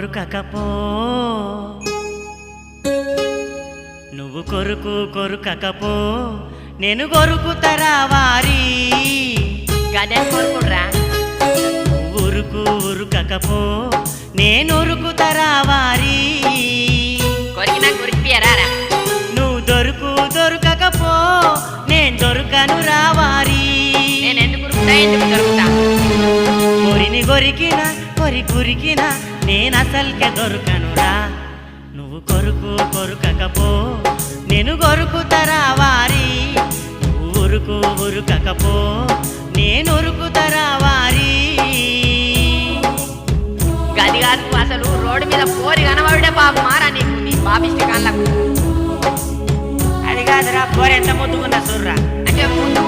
కొరుకకపో. నువ్వు కొరుకు కొరుకకపో. నేను కొరుకుతరా వారి. గదే కోరుకుండ్రా? నువ్వు ఉరుకు ఉరుకకపో. నేను ఉరుకుతరా వారి. కొరికినా కొరికిపియరారా నువ్వు దొరుకు దొరకకపో. నేను దొరకను రావారి నేను ఎందుకు ఎందుకు దొరుకుతా? కొరిని కొరికిన కొరి గురికినా నేను అసలుకే దొరకనురా. నువ్వు కొరుకు కొరుకకపో నేను కొరుకుతరా వారి. నువ్వు ఉరుకు ఉరుకకపో నేను ఉరుకుతరా వారి. గది కాదు అసలు రోడ్డు మీద పోరి కనబడే పాప మారా నీకు నీ పాపిష్టి కాళ్ళకు. అది కాదురా పోరెంత ముద్దుకున్న సుర్రా. అంటే ముందు